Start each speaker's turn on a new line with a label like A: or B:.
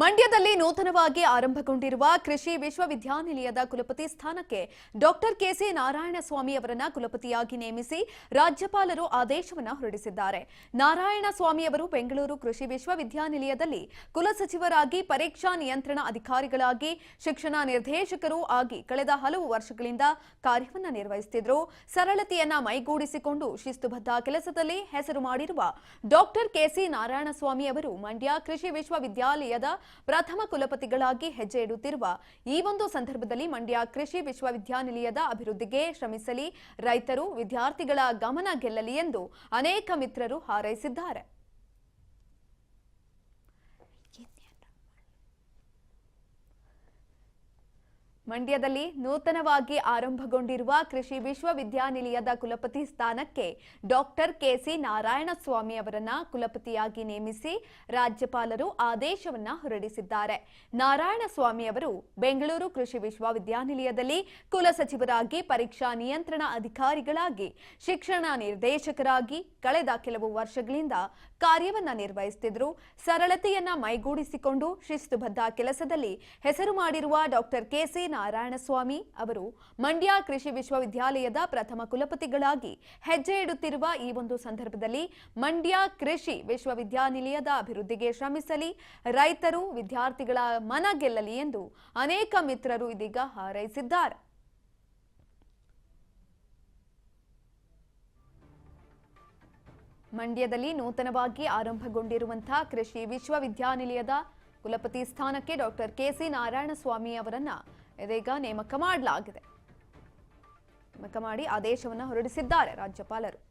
A: ಮಂಡ್ಯದಲ್ಲಿ ನೂತನವಾಗಿ ಆರಂಭಗೊಂಡಿರುವ ಕೃಷಿ ವಿಶ್ವವಿದ್ಯಾನಿಲಯದ ಕುಲಪತಿ ಸ್ಥಾನಕ್ಕೆ ಡಾಕ್ಟರ್ ಕೆಸಿ ನಾರಾಯಣಸ್ವಾಮಿ ಅವರನ್ನು ಕುಲಪತಿಯಾಗಿ ನೇಮಿಸಿ ರಾಜ್ಯಪಾಲರು ಆದೇಶವನ್ನು ಹೊರಡಿಸಿದ್ದಾರೆ. ನಾರಾಯಣಸ್ವಾಮಿ ಅವರು ಬೆಂಗಳೂರು ಕೃಷಿ ವಿಶ್ವವಿದ್ಯಾನಿಲಯದಲ್ಲಿ ಕುಲಸಚಿವರಾಗಿ ಪರೀಕ್ಷಾ ನಿಯಂತ್ರಣ ಅಧಿಕಾರಿಗಳಾಗಿ, ಶಿಕ್ಷಣ ನಿರ್ದೇಶಕರು ಆಗಿ ಕಳೆದ ಹಲವು ವರ್ಷಗಳಿಂದ ಕಾರ್ಯವನ್ನು ನಿರ್ವಹಿಸುತ್ತಿದ್ದರು ಸರಳತೆಯನ್ನ ಮೈಗೂಡಿಸಿಕೊಂಡು ಶಿಸ್ತುಬದ್ಧ ಕೆಲಸದಲ್ಲಿ ಹೆಸರು ಮಾಡಿರುವ ಡಾಕ್ಟರ್ ಕೆಸಿ ನಾರಾಯಣಸ್ವಾಮಿ ಅವರು ಮಂಡ್ಯ ಕೃಷಿ ವಿಶ್ವವಿದ್ಯಾಲಯದ ಪ್ರಥಮ ಕುಲಪತಿಗಳಾಗಿ ಹೆಜ್ಜೆ ಇಡುತ್ತಿರುವ ಈ ಒಂದು ಸಂದರ್ಭದಲ್ಲಿ ಮಂಡ್ಯ ಕೃಷಿ ವಿಶ್ವವಿದ್ಯಾನಿಲಯದ ಅಭಿವೃದ್ಧಿಗೆ ಶ್ರಮಿಸಲಿ ರೈತರು ವಿದ್ಯಾರ್ಥಿಗಳ ಗಮನ ಗೆಲ್ಲಲಿ ಎಂದು ಅನೇಕ ಮಿತ್ರರು ಹಾರೈಸಿದ್ದಾರೆ. ಮಂಡ್ಯದಲ್ಲಿ ನೂತನವಾಗಿ ಆರಂಭಗೊಂಡಿರುವ ಕೃಷಿ ವಿಶ್ವವಿದ್ಯಾನಿಲಯದ ಕುಲಪತಿ ಸ್ಥಾನಕ್ಕೆ ಡಾಕ್ಟರ್ ಕೆಸಿ ನಾರಾಯಣಸ್ವಾಮಿ ಅವರನ್ನ ಕುಲಪತಿಯಾಗಿ ನೇಮಿಸಿ ರಾಜ್ಯಪಾಲರು ಆದೇಶವನ್ನ ಹೊರಡಿಸಿದ್ದಾರೆ. ನಾರಾಯಣಸ್ವಾಮಿ ಅವರು ಬೆಂಗಳೂರು ಕೃಷಿ ವಿಶ್ವವಿದ್ಯಾನಿಲಯದಲ್ಲಿ ಕುಲಸಚಿವರಾಗಿ ಪರೀಕ್ಷಾ ನಿಯಂತ್ರಣ ಅಧಿಕಾರಿಗಳಾಗಿ, ಶಿಕ್ಷಣ ನಿರ್ದೇಶಕರಾಗಿ ಕಳೆದ ಕೆಲವು ವರ್ಷಗಳಿಂದ ಕಾರ್ಯವನ್ನ ನಿರ್ವಹಿಸುತ್ತಿದ್ದರು ಸರಳತೆಯನ್ನ ಮೈಗೂಡಿಸಿಕೊಂಡು ಶಿಸ್ತುಬದ್ಧ ಕೆಲಸದಲ್ಲಿ ಹೆಸರು ಮಾಡಿರುವ ಡಾಕ್ಟರ್ ಕೆಸಿ ನಾರಾಯಣಸ್ವಾಮಿ ಅವರು ಮಂಡ್ಯ ಕೃಷಿ ವಿಶ್ವವಿದ್ಯಾಲಯದ ಪ್ರಥಮ ಕುಲಪತಿಗಳಾಗಿ ಹೆಜ್ಜೆ ಇಡುತ್ತಿರುವ ಈ ಒಂದು ಸಂದರ್ಭದಲ್ಲಿ ಮಂಡ್ಯ ಕೃಷಿ ವಿಶ್ವವಿದ್ಯಾನಿಲಯದ ಅಭಿವೃದ್ಧಿಗೆ ಶ್ರಮಿಸಲಿ ರೈತರು ವಿದ್ಯಾರ್ಥಿಗಳ ಮನ ಗೆಲ್ಲಲಿ ಎಂದು ಅನೇಕ ಮಿತ್ರರು ಇದೀಗ ಹಾರೈಸಿದ್ದಾರೆ. ಮಂಡ್ಯದಲ್ಲಿ ನೂತನವಾಗಿ ಆರಂಭಗೊಂಡಿರುವಂತಹ ಕೃಷಿ ವಿಶ್ವವಿದ್ಯಾನಿಲಯದ ಕುಲಪತಿ ಸ್ಥಾನಕ್ಕೆ ಡಾಕ್ಟರ್ ಕೆಸಿ ನಾರಾಯಣಸ್ವಾಮಿ ಅವರನ್ನ ಇದೀಗ ನೇಮಕ ಮಾಡಲಾಗಿದೆ. ನೇಮಕ ಮಾಡಿ ಆದೇಶವನ್ನು ಹೊರಡಿಸಿದ್ದಾರೆ ರಾಜ್ಯಪಾಲರು.